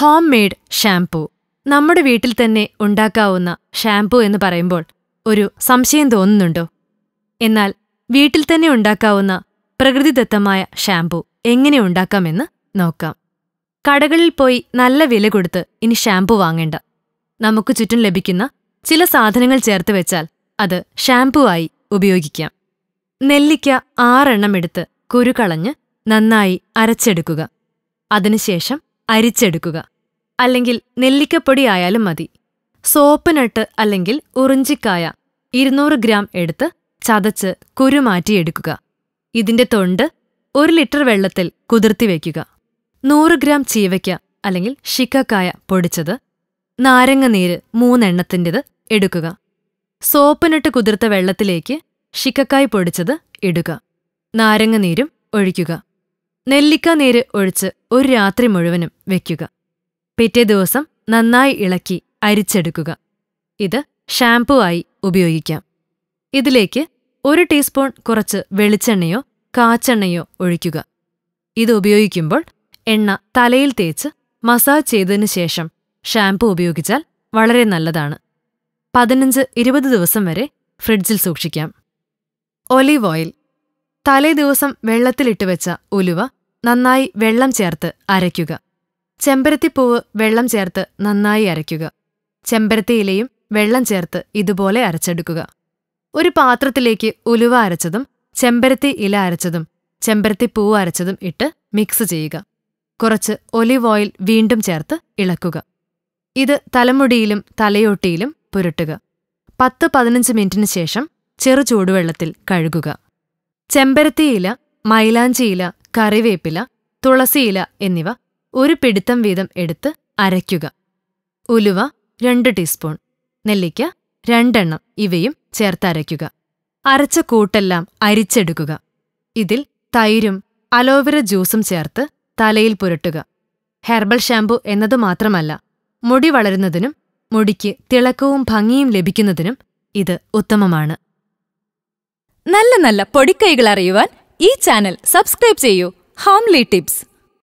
Home made shampoo നമ്മുടെ വീട്ടിൽ തന്നെ ഉണ്ടാക്കാവുന്ന ഷാംപൂ എന്ന് പറയുമ്പോൾ ഒരു സംശയം തോന്നുന്നുണ്ടോ? എന്നാൽ വീട്ടിൽ തന്നെ ഉണ്ടാക്കാവുന്ന പ്രകൃതിദത്തമായ ഷാംപൂ എങ്ങനെ ഉണ്ടാക്കാമെന്ന് നോക്കാം. കടകളിൽ പോയി നല്ല വില കൊടുത്ത് ഇനി ഷാംപൂ വാങ്ങേണ്ട. നമുക്ക് ചുറ്റും ലഭിക്കുന്ന ചില സാധനങ്ങൾ ചേർത്ത് വെച്ചാൽ അത് ഷാംപൂ ആയി ഉപയോഗിക്കാം. നെല്ലിക്ക ആറെണ്ണം എടുത്ത് കുരുക്കളഞ്ഞ് നന്നായി അരച്ചെടുക്കുക. അതിനുശേഷം അരിച്ചെടുക്കുക. അല്ലെങ്കിൽ നെല്ലിക്കപ്പൊടി ആയാലും മതി. സോപ്പ് നട്ട് അല്ലെങ്കിൽ ഉറിഞ്ചിക്കായ ഇരുന്നൂറ് ഗ്രാം എടുത്ത് ചതച്ച് കുരുമാറ്റിയെടുക്കുക ഇതിന്റെ തൊണ്ട് ഒരു ലിറ്റർ വെള്ളത്തിൽ കുതിർത്തി വയ്ക്കുക നൂറ് ഗ്രാം ചീവയ്ക്ക അല്ലെങ്കിൽ ഷിക്കക്കായ പൊടിച്ചത് നാരങ്ങ നീര് മൂന്നെണ്ണത്തിന്റെത് എടുക്കുക. സോപ്പിനിട്ട് കുതിർത്ത വെള്ളത്തിലേക്ക് ഷിക്കക്കായ് പൊടിച്ചത് ഇടുക. നാരങ്ങനീരും ഒഴിക്കുക. നെല്ലിക്ക നീര് ഒഴിച്ച് ഒരു രാത്രി മുഴുവനും വെക്കുക. പിറ്റേ ദിവസം നന്നായി ഇളക്കി അരിച്ചെടുക്കുക. ഇത് ഷാംപൂ ആയി ഉപയോഗിക്കാം. ഇതിലേക്ക് ഒരു ടീസ്പൂൺ കുറച്ച് വെളിച്ചെണ്ണയോ കാച്ചെണ്ണയോ ഒഴിക്കുക. ഇത് ഉപയോഗിക്കുമ്പോൾ എണ്ണ തലയിൽ തേച്ച് മസാജ് ചെയ്തതിനു ശേഷം ഷാംപൂ ഉപയോഗിച്ചാൽ വളരെ നല്ലതാണ്. പതിനഞ്ച് ഇരുപത് ദിവസം വരെ ഫ്രിഡ്ജിൽ സൂക്ഷിക്കാം. Olive oil. തലേദിവസം ദിവസം വെള്ളത്തിലിട്ട് വെച്ച ഉലുവ നന്നായി വെള്ളം ചേർത്ത് അരയ്ക്കുക. ചെമ്പരത്തിപ്പൂവ് വെള്ളം ചേർത്ത് നന്നായി അരയ്ക്കുക. ചെമ്പരത്തിയിലയും വെള്ളം ചേർത്ത് ഇതുപോലെ അരച്ചെടുക്കുക. ഒരു പാത്രത്തിലേക്ക് ഉലുവ അരച്ചതും ചെമ്പരത്തി ഇല അരച്ചതും ചെമ്പരത്തി പൂവ് അരച്ചതും ഇട്ട് മിക്സ് ചെയ്യുക. കുറച്ച് ഒലിവ് ഓയിൽ വീണ്ടും ചേർത്ത് ഇളക്കുക. ഇത് തലമുടിയിലും തലയോട്ടിയിലും പുരട്ടുക. പത്ത് പതിനഞ്ച് മിനിറ്റിന് ശേഷം ചെറു ചൂടുവെള്ളത്തിൽ കഴുകുക. ചെമ്പരത്തിയില മൈലാഞ്ചിയില കറിവേപ്പില തുളസിയില എന്നിവ ഒരു പിടുത്തം വീതം എടുത്ത് അരയ്ക്കുക. ഉലുവ രണ്ട് ടീസ്പൂൺ നെല്ലിക്ക രണ്ടെണ്ണം ഇവയും ചേർത്തരയ്ക്കുക അരച്ച കൂട്ടെല്ലാം അരിച്ചെടുക്കുക. ഇതിൽ തൈരും അലോവെറ ജ്യൂസും ചേർത്ത് തലയിൽ പുരട്ടുക. ഹെർബൽ ഷാംപൂ എന്നതു മാത്രമല്ല മുടി വളരുന്നതിനും മുടിക്ക് തിളക്കവും ഭംഗിയും ലഭിക്കുന്നതിനും ഇത് ഉത്തമമാണ്. നല്ല നല്ല പൊടിക്കൈകൾ അറിയുവാൻ ഈ ചാനൽ സബ്സ്ക്രൈബ് ചെയ്യൂ. Homely tips.